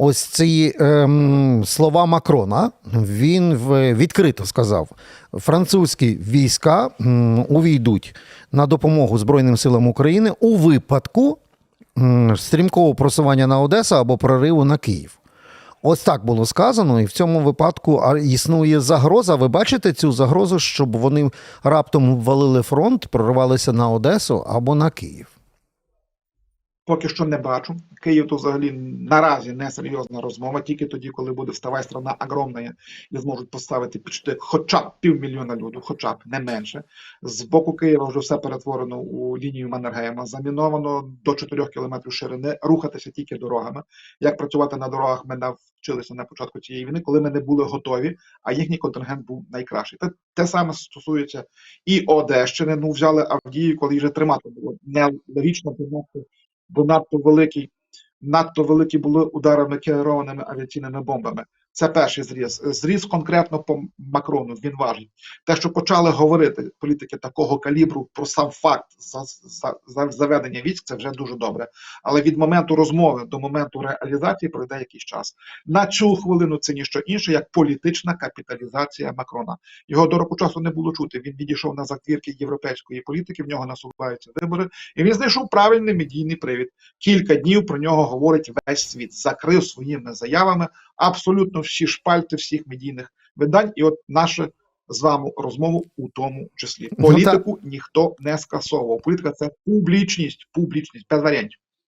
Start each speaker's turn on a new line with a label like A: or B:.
A: ось ці ем, слова Макрона. Він в, відкрито сказав: французькі війська увійдуть на допомогу Збройним силам України у випадку стрімкого просування на Одесу або прориву на Київ. Ось так було сказано, і в цьому випадку існує загроза. Ви бачите цю загрозу, щоб вони раптом ввалили фронт, проривалися на Одесу або на Київ.
B: Поки що не бачу. Київ то взагалі наразі не серйозна розмова. Тільки тоді, коли буде вставай страна огромна і зможуть поставити почти хоча б півмільйона людей, хоча б не менше. З боку Києва вже все перетворено у лінію Маннергейма, заміновано до 4 кілометрів ширини, рухатися тільки дорогами. Як працювати на дорогах, ми навчилися на початку цієї війни, коли ми не були готові, а їхній контингент був найкращий. Те, те саме стосується і Одещини. Ну взяли Авдію, коли вже тримати було нелогічно, надто- бо надто великий, надто великі були ударами керованими авіаційними бомбами. Це перший зріз. Зріз конкретно по Макрону. Він важить. Те, що почали говорити політики такого калібру про сам факт за, за, за заведення військ, це вже дуже добре. Але від моменту розмови до моменту реалізації пройде якийсь час. На цю хвилину це ніщо інше, як політична капіталізація Макрона. Його до року часу не було чути. Він відійшов на заквірки європейської політики. В нього насуваються вибори, і він знайшов правильний медійний привід. Кілька днів про нього говорить весь світ. Закрив своїми заявами абсолютно всі шпальти всіх медійних видань. І от нашу з вами розмову у тому числі.
A: Ну.
B: Політику ніхто не скасовував. Політика це публічність, публічність без варіантів.